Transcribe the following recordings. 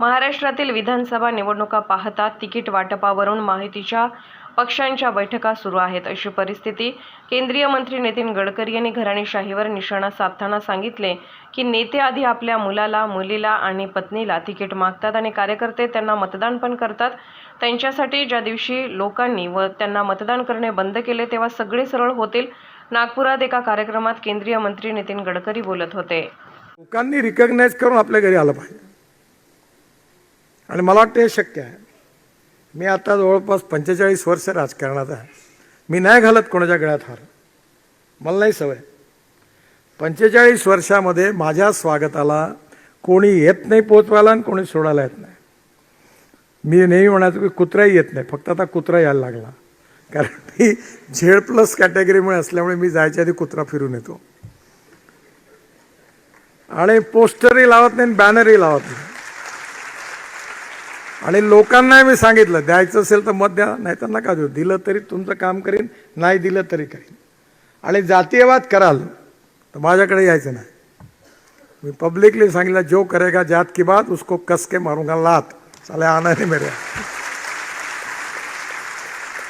महाराष्ट्रातील विधानसभा निवडणुका पाहता तिकीट वाटपावरून माहितीच्या पक्षांच्या बैठका सुरू आहेत. अशी परिस्थिती केंद्रीय मंत्री नितीन गडकरी यांनी घराणेशाहीवर निशाणा साधताना सांगितले की नेते आधी आपल्या मुलाला मुलीला आणि पत्नीला तिकीट मागतात आणि कार्यकर्ते त्यांना मतदान पण करतात. त्यांच्यासाठी ज्या दिवशी लोकांनी व त्यांना मतदान करणे बंद केले तेव्हा सगळे सरळ होतील. नागपुरात एका कार्यक्रमात केंद्रीय मंत्री नितीन गडकरी बोलत होते. लोकांनी रिकग्नाईज करून आपल्या घरी आलं पाहिजे. आणि मला वाटतं हे शक्य आहे. मी आता जवळपास पंचेचाळीस वर्ष राजकारणात आहे. मी नाही घालत कोणाच्या गळ्यात हार. मला नाही सवय. पंचेचाळीस वर्षामध्ये माझ्या स्वागताला कोणी येत नाही पोचवायला आणि कोणी सोडायला येत नाही. मी नेहमी म्हणायचो की कुत्राही येत नाही. फक्त आता कुत्रा यायला लागला. कारण मी झेड प्लस कॅटेगरीमुळे असल्यामुळे मी जायच्या आधी कुत्रा फिरून येतो. आणि पोस्टरही लावत नाही बॅनरही लावत नाही. आणि लोकांना मी सांगितलं द्यायचं असेल तर मत द्या नाही तर नका देऊ. दिलं तरी तुमचं काम करीन नाही दिलं तरी करीन. आणि जातीयवाद कराल तर माझ्याकडे यायचं नाही. मी पब्लिकली सांगितलं जो करेगा जात की बात उसको कस के मारूंगा लात. साले आना नाही मेरे.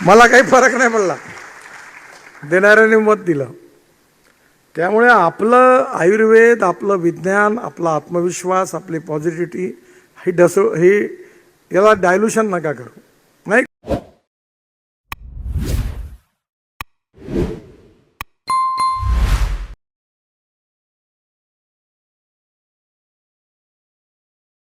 मला काही फरक नाही पडला. देणाऱ्याने मत दिलं. त्यामुळे आपलं आयुर्वेद आपलं विज्ञान आपला आत्मविश्वास आपली पॉझिटिव्हिटी ही डस ही ఎలా డైల్యూషన్ నాకు అక్కరు